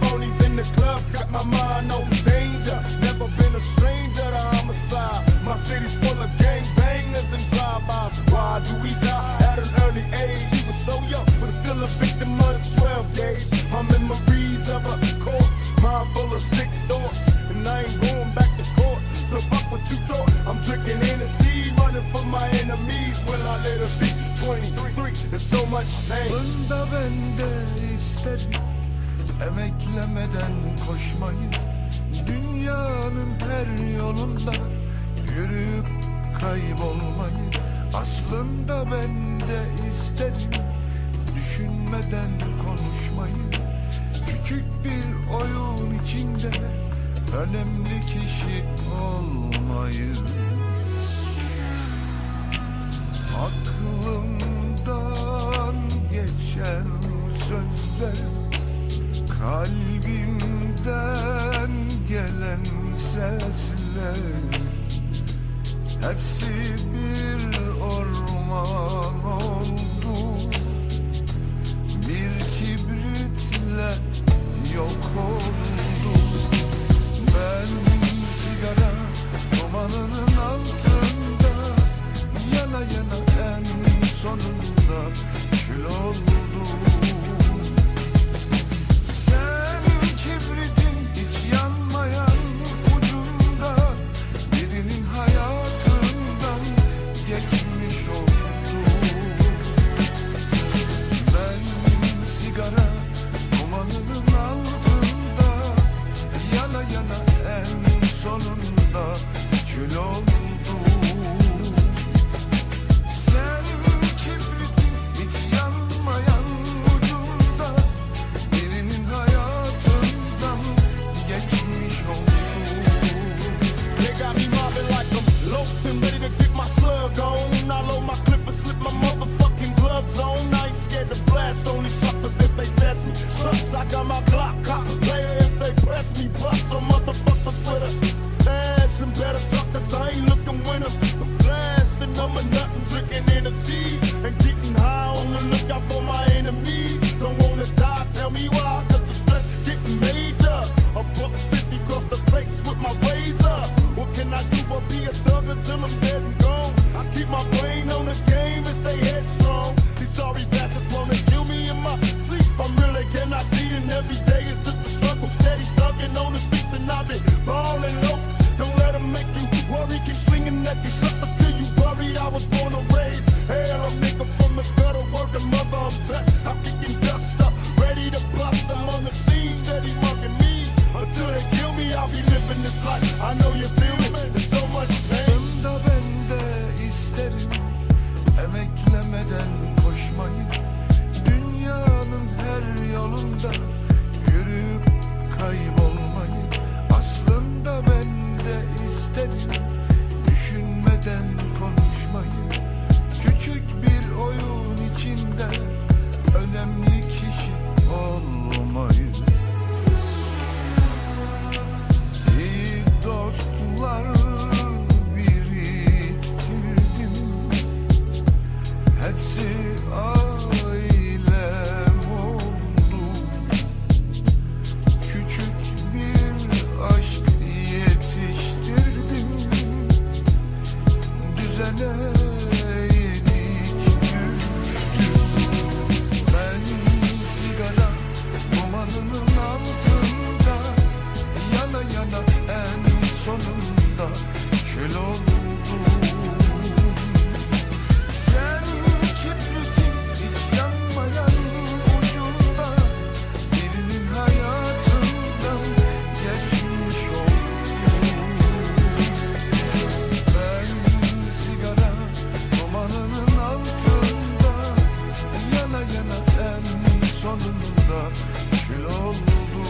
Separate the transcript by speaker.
Speaker 1: phonies in the club. Got my mind on danger. Never been a stranger to homicide. My city's full of gang bangers and drive-bys. Why do we die at an early age? He was so young, but still a victim of the 12 gauge. My memories of a corpse, mind full of sick thoughts, and I ain't going back to court. So fuck what you thought. I'm drinking Hennessy, running from my enemies. When I let her be 23, there's so much pain.
Speaker 2: Emeklemeden koşmayı Dünyanın her yolunda Yürüyüp kaybolmayı Aslında ben de isterim Düşünmeden konuşmayı Küçük bir oyun içinde Önemli kişi olmayı Aklımdan geçen sözler Kalbimden gelen sesler Hepsi bir orman oldu. Bir kibritle yok oldu sonunda kül oldum Sen kibritin hiç yanmayan ucunda Birinin hayatından geçmiş oldum
Speaker 1: They got me mobbing like I'm loafed and ready to get my slug on. I load my clip and slip my motherfucking gloves on. I ain't scared to blast on these suckers if they test me. Plus, I got my Glock cock player if they press me. Plus, some motherfuckers with a I'm blasting. I'm a and drinking Hennessy and getting high on the lookout for my enemies. Don't wanna die, tell me why, cause the stress is getting major. A buck fifty across the face with my razor. What can I do but be a thug until I'm dead and gone? I keep my brain on
Speaker 2: Yana yana en sonunda kül oldum kül oldu